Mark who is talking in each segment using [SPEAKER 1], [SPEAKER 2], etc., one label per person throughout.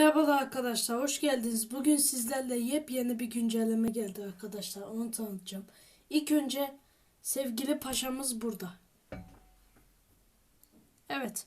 [SPEAKER 1] Merhaba arkadaşlar, hoş geldiniz. Bugün sizlerle yepyeni bir güncelleme geldi arkadaşlar. Onu tanıtacağım. İlk önce sevgili paşamız burada. Evet.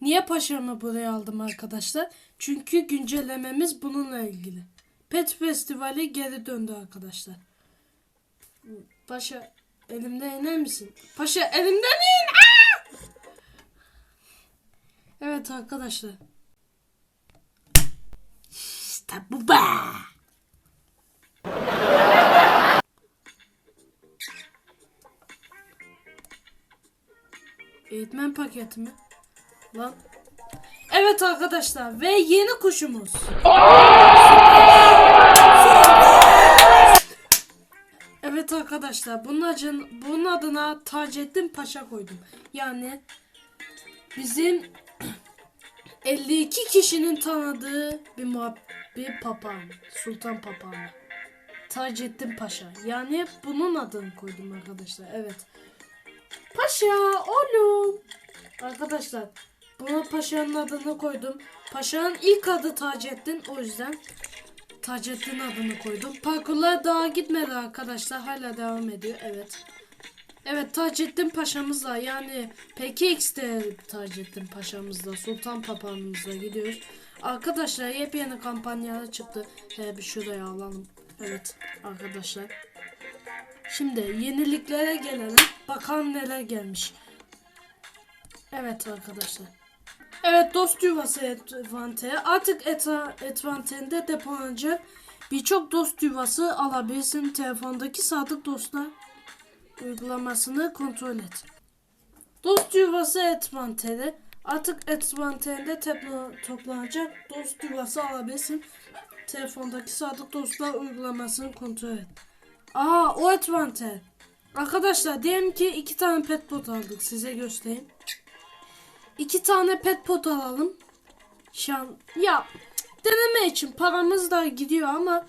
[SPEAKER 1] Niye paşamı buraya aldım arkadaşlar? Çünkü güncellememiz bununla ilgili. Pet Festivali geri döndü arkadaşlar. Paşa elimden iner misin? Paşa elimden in! Evet arkadaşlar. İşte bu be. Eğitmen paketi mi? Lan. Evet arkadaşlar ve yeni kuşumuz. Evet arkadaşlar bunun, acın, bunun adına Taceddin Paşa koydum. Yani bizim 52 kişinin tanıdığı bir muhab bir papağan. Sultan papağanı. Taceddin Paşa. Yani bunun adını koydum arkadaşlar. Evet. Paşa oğlum. Arkadaşlar buna Paşa'nın adını koydum. Paşa'nın ilk adı Taceddin. O yüzden Taceddin adını koydum. Parkurlar daha gitmedi arkadaşlar. Hala devam ediyor. Evet. Evet Taceddin Paşa'mızla yani PKX'de Taceddin Paşa'mızla Sultan Papağanımızla gidiyoruz. Arkadaşlar yepyeni kampanyalar çıktı. He, bir şuraya alalım. Evet arkadaşlar. Şimdi yeniliklere gelelim. Bakalım neler gelmiş. Evet arkadaşlar. Evet dost yuvası etvanteri. Artık eta, etvanterinde depolanacak birçok dost yuvası alabilirsin. Telefondaki sadık dostlar uygulamasını kontrol et. Dost yuvası etmanteri. Artık etmanterinde tepla- toplanacak dost yuvası alabilirsin. Telefondaki sadık dostlar uygulamasını kontrol et. Aa o etmanter. Arkadaşlar diyelim ki iki tane pet pot aldık. Size göstereyim. İki tane pet pot alalım. Şan ya deneme için paramız da gidiyor ama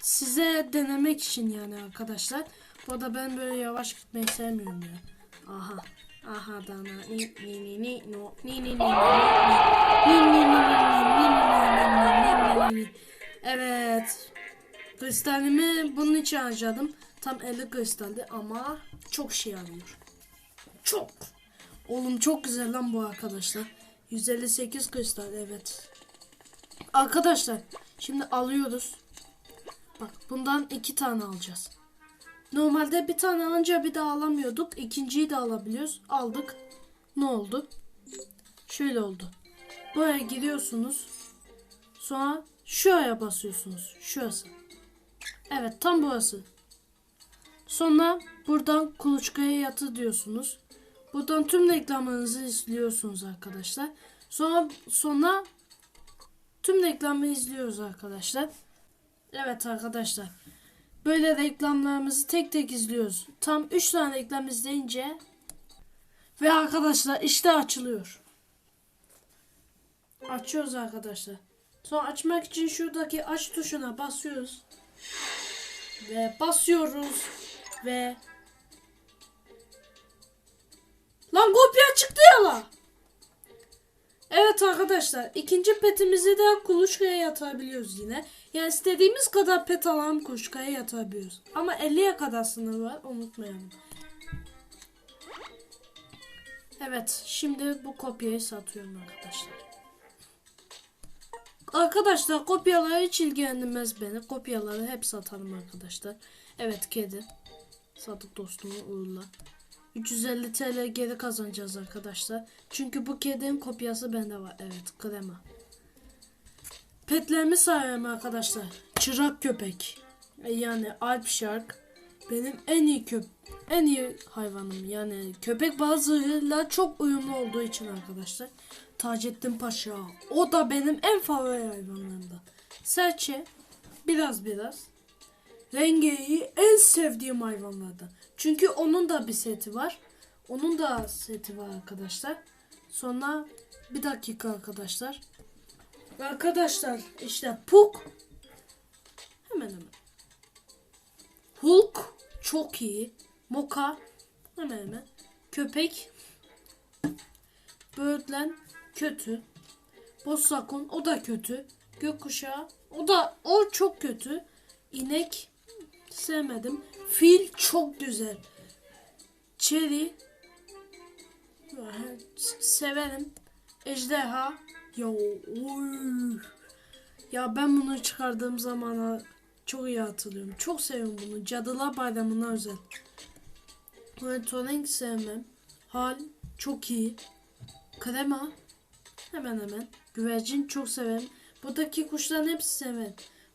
[SPEAKER 1] size denemek için yani arkadaşlar. Bu arada ben böyle yavaş gitmeyi sevmiyorum ya. Aha. Aha dana ni ni ni ni no ni ni ni ni ni ni ni ni ni ni ni ni ni Evet. Kristalimi bunun için harcadım. Tam 50 kristaldi ama çok şey alıyor. Çok. Oğlum çok güzel lan bu arkadaşlar. 158 kristal evet. Arkadaşlar şimdi alıyoruz. Bak bundan iki tane alacağız. Normalde bir tane alınca bir daha alamıyorduk. İkinciyi de alabiliyoruz. Aldık. Ne oldu? Şöyle oldu. Buraya giriyorsunuz. Sonra şuraya basıyorsunuz. Şurası. Evet tam burası. Sonra buradan kuluçkaya yatı diyorsunuz. Buradan tüm reklamlarınızı izliyorsunuz arkadaşlar. Sonra sonra tüm reklamı izliyoruz arkadaşlar. Evet arkadaşlar. Böyle reklamlarımızı tek tek izliyoruz. Tam 3 tane reklam izleyince ve arkadaşlar işte açılıyor. Açıyoruz arkadaşlar. Sonra açmak için şuradaki aç tuşuna basıyoruz. Ve basıyoruz ve Lan kopya çıktı ya la. Evet arkadaşlar ikinci petimizi de kuluçkaya yatırabiliyoruz yine. Yani istediğimiz kadar pet alalım kuluçkaya yatırabiliyoruz. Ama 50'ye kadar sınır var unutmayalım. Evet şimdi bu kopyayı satıyorum arkadaşlar. Arkadaşlar kopyalar hiç ilgilendirmez beni. Kopyaları hep satarım arkadaşlar. Evet kedi. Sadık dostumu uğurla. 350 TL geri kazanacağız arkadaşlar. Çünkü bu kedinin kopyası bende var. Evet krema. Petlerimi sayıyorum arkadaşlar. Çırak köpek. E, Yani Alp Shark. Benim en iyi köp en iyi hayvanım. Yani köpek bazılarıyla çok uyumlu olduğu için arkadaşlar. Taceddin Paşa. O da benim en favori hayvanlarımdan. Serçe. Biraz biraz. Rengeyi en sevdiğim hayvanlardan. Çünkü onun da bir seti var. Onun da seti var arkadaşlar. Sonra bir dakika arkadaşlar. Arkadaşlar işte Puk hemen hemen. Hulk çok iyi. Moka hemen hemen. Köpek Böğürtlen kötü. Bozsakon o da kötü. Gökkuşağı o da o çok kötü. İnek sevmedim. Fil çok güzel. Çeri severim. Ejderha ya oy. Ya ben bunu çıkardığım zamana çok iyi hatırlıyorum. Çok seviyorum bunu. Cadılar Bayramı'na özel. Monitoring sevmem. Hal çok iyi. Krema hemen hemen. Güvercin çok severim. Buradaki kuşların hepsi severim.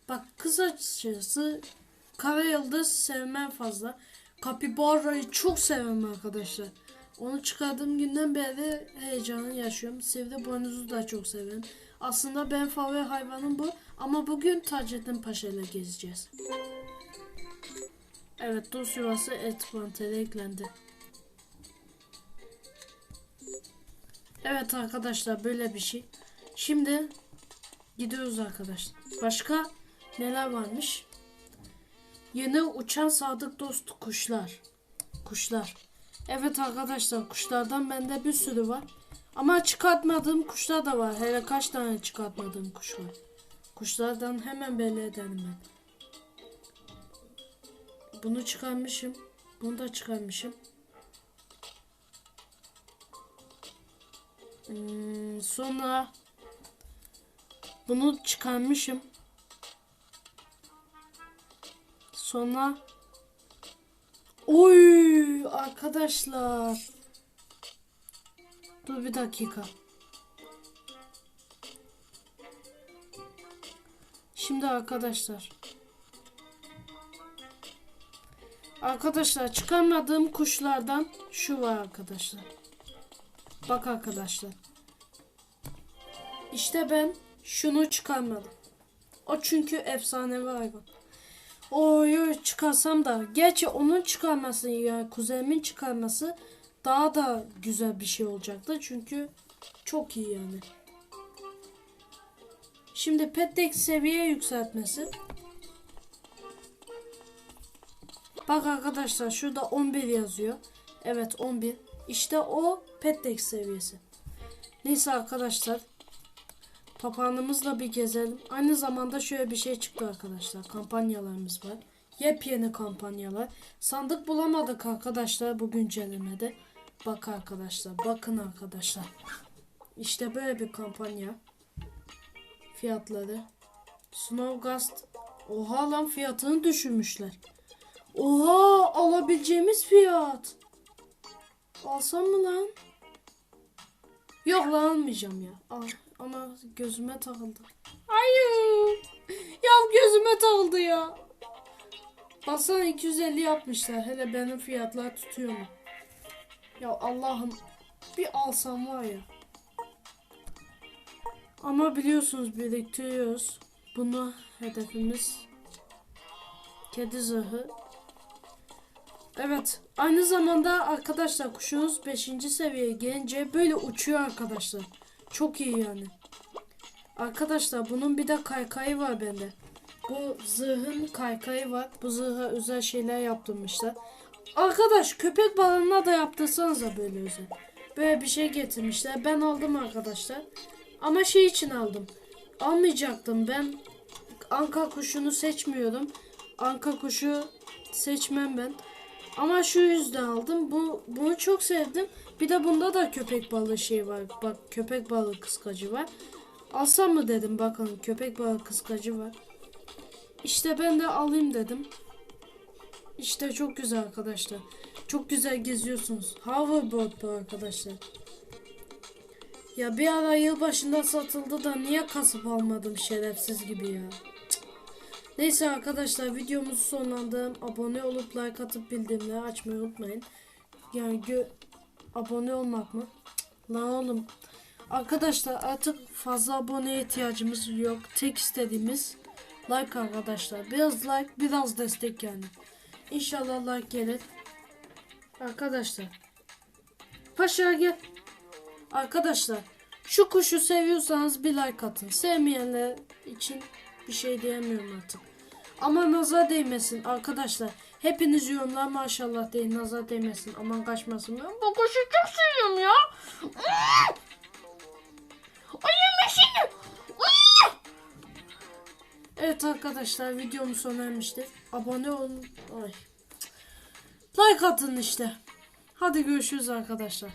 [SPEAKER 1] Bak kısacası kara yıldız sevmem fazla. Kapibara'yı çok severim arkadaşlar. Onu çıkardığım günden beri heyecanı yaşıyorum. Sivri boynuzu da çok severim. Aslında ben favori hayvanım bu. Ama bugün Taceddin Paşa ile gezeceğiz. Evet dost yuvası et manteri eklendi. Evet arkadaşlar böyle bir şey. Şimdi gidiyoruz arkadaşlar. Başka neler varmış? Yeni uçan sadık dost kuşlar. Kuşlar. Evet arkadaşlar kuşlardan bende bir sürü var. Ama çıkartmadığım kuşlar da var. Hele kaç tane çıkartmadığım kuş var. Kuşlardan hemen belli ederim ben. Bunu çıkarmışım. Bunu da çıkarmışım. Hmm, sonra bunu çıkarmışım. Sonra Oy arkadaşlar. Dur bir dakika. Şimdi arkadaşlar. Arkadaşlar çıkarmadığım kuşlardan şu var arkadaşlar. Bak arkadaşlar. İşte ben şunu çıkarmadım. O çünkü efsanevi hayvan. Oy oy çıkarsam da. Gerçi onun çıkarması yani kuzenimin çıkarması daha da güzel bir şey olacaktı. Çünkü çok iyi yani. Şimdi Petdex seviye yükseltmesi. Bak arkadaşlar şurada 11 yazıyor. Evet 11. İşte o Petdex seviyesi. Neyse arkadaşlar. Papağanımızla bir gezelim. Aynı zamanda şöyle bir şey çıktı arkadaşlar. Kampanyalarımız var. Yepyeni kampanyalar. Sandık bulamadık arkadaşlar bu güncellemede. Bak arkadaşlar. Bakın arkadaşlar. İşte böyle bir kampanya. Fiyatları. Snowgast. Oha lan fiyatını düşürmüşler. Oha alabileceğimiz fiyat. Alsam mı lan? Yok lan almayacağım ya. Al. Ama gözüme takıldı. Hayır. Ya gözüme takıldı ya. Baksana 250 yapmışlar. Hele benim fiyatlar tutuyor mu? Ya Allah'ım bir alsam var ya. Ama biliyorsunuz biriktiriyoruz. Bunu hedefimiz kedi zırhı. Evet. Aynı zamanda arkadaşlar kuşunuz 5. seviyeye gelince böyle uçuyor arkadaşlar. Çok iyi yani. Arkadaşlar bunun bir de kaykayı var bende. Bu zırhın kaykayı var. Bu zırha özel şeyler yaptırmışlar. Arkadaş köpek balığına da yaptırsanıza böyle özel. Böyle bir şey getirmişler. Ben aldım arkadaşlar. Ama şey için aldım. Almayacaktım ben. Anka kuşunu seçmiyorum. Anka kuşu seçmem ben. Ama şu yüzden aldım. Bu bunu çok sevdim. Bir de bunda da köpek balığı şey var. Bak köpek balığı kıskacı var. Alsam mı dedim bakın köpek balığı kıskacı var. İşte ben de alayım dedim. İşte çok güzel arkadaşlar. Çok güzel geziyorsunuz. Hoverboard bu arkadaşlar. Ya bir ara yılbaşında satıldı da niye kasıp almadım şerefsiz gibi ya. Neyse arkadaşlar videomuzu sonlandım. Abone olup like atıp bildirimleri açmayı unutmayın. Yani gö abone olmak mı? Cık, Lan oğlum. Arkadaşlar artık fazla aboneye ihtiyacımız yok. Tek istediğimiz like arkadaşlar. Biraz like biraz destek yani. İnşallah like gelir. Arkadaşlar. Paşa gel. Arkadaşlar şu kuşu seviyorsanız bir like atın. Sevmeyenler için bir şey diyemiyorum artık. Ama nazar değmesin arkadaşlar. Hepiniz yorumlar maşallah deyin nazar değmesin. Aman kaçmasın. Ben bakışacak suyum ya. Ayım meşinim. Evet arkadaşlar videomu sona ermiştir. Abone olun. Ay. Like atın işte. Hadi görüşürüz arkadaşlar.